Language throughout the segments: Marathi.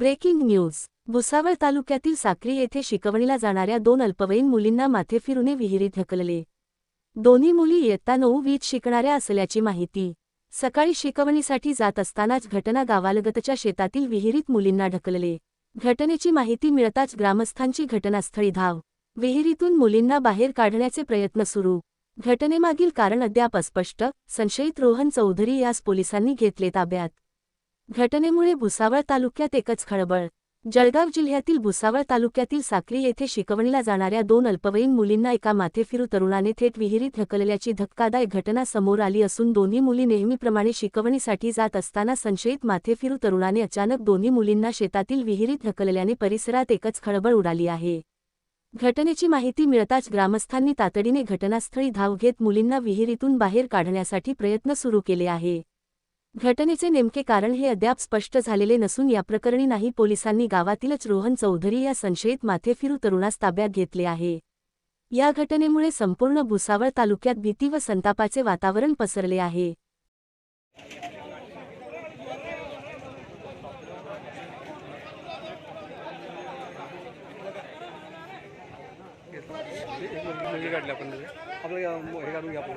Breaking news. भुसावळ तालुक्यातील साक्री येथे शिकवणीला जाणाऱ्या दोन अल्पवयीन मुलींना माथेफिरूने विहिरीत ढकलले. दोन्ही मुली इयत्ता नऊ वीज शिकणाऱ्या असल्याची माहिती. सकाळी शिकवणीसाठी जात असतानाच घटना गावालगतच्या शेतातील विहिरीत मुलींना ढकलले. घटनेची माहिती मिळताच ग्रामस्थांची घटनास्थळी धाव. विहिरीतून मुलींना बाहेर काढण्याचे प्रयत्न सुरू. घटनेमागील कारण अद्याप अस्पष्ट संशयित रोहन चौधरी यास पोलिसांनी घेतले ताब्यात. घटनेमुळे भुसावळ तालुक्यात एकच खळबळ. जळगाव जिल्ह्यातील भुसावळ तालुक्यातील साक्री येथे शिकवणीला जाणाऱ्या दोन अल्पवयीन मुलींना एका माथेफिरू तरुणाने थेट विहिरीत ढकलल्याची धक्कादायक घटना समोर आली असून दोन्ही मुली नेहमीप्रमाणे शिकवणीसाठी जात असताना संशयित माथेफिरू तरुणाने अचानक दोन्ही मुलींना शेतातील विहिरीत ढकलल्याने परिसरात एकच खळबळ उडाली आहे. घटनेची माहिती मिळताच ग्रामस्थांनी तातडीने घटनास्थळी धाव घेत मुलींना विहिरीतून बाहेर काढण्यासाठी प्रयत्न सुरू केले आहे. घटनेचे नेमके कारण हे अद्याप स्पष्ट झालेले नसून या प्रकरणी नाही पोलिसांनी गावातीलच रोहन चौधरी या संशयित माथेफिरू तरुणास ताब्यात घेतले आहे. या घटनेमुळे संपूर्ण भुसावळ तालुक्यात भीती व संतापाचे वातावरण पसरले आहे. आपण.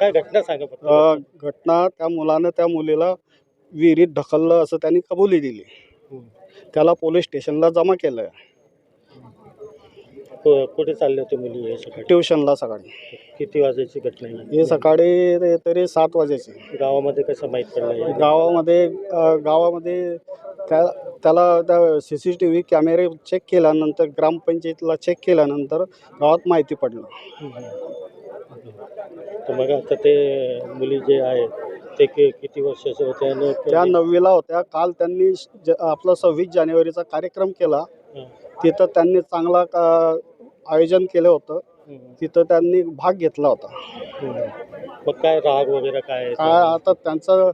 काय घटना सांगा फक्त. अ, घटना त्या मुलानं त्या मुलीला विहिरीत ढकललं असं त्यांनी कबुली दिली. त्याला पोलीस स्टेशनला जमा केलं. कु- कुठे चालले होते मुली हे सकाळी? ट्युशनला सकाळी. किती वाजायची घटना आहे? हे सकाळी ते- तरी सात वाजायचे. गावामध्ये कसं माहीत पडलं हे? गावामध्ये अ, गावामध्ये त्या त्याला त्या सी सी टी व्ही कॅमेरे चेक केल्यानंतर ग्रामपंचायतीला चेक केल्यानंतर गावात माहिती पडलं. तर मग आता ते मुली जे आहेत ते कि- किती वर्षाचे होते आणि त्या नववीला होत्या. काल त्यांनी ज आपला सव्वीस जानेवारीचा कार्यक्रम केला. हं. तिथं त्यांनी चांगला का आयोजन केलं होतं. तिथं त्यांनी भाग घेतला होता. मग काय राग वगैरे काय? काय आता त्यांचं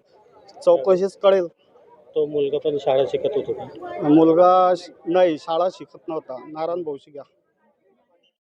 चौकशीच कळेल तो मुलगा पण शाळा शिकत होतो का मुलगा श- नाही शाळा शिकत नव्हता नारायण भाऊ शिका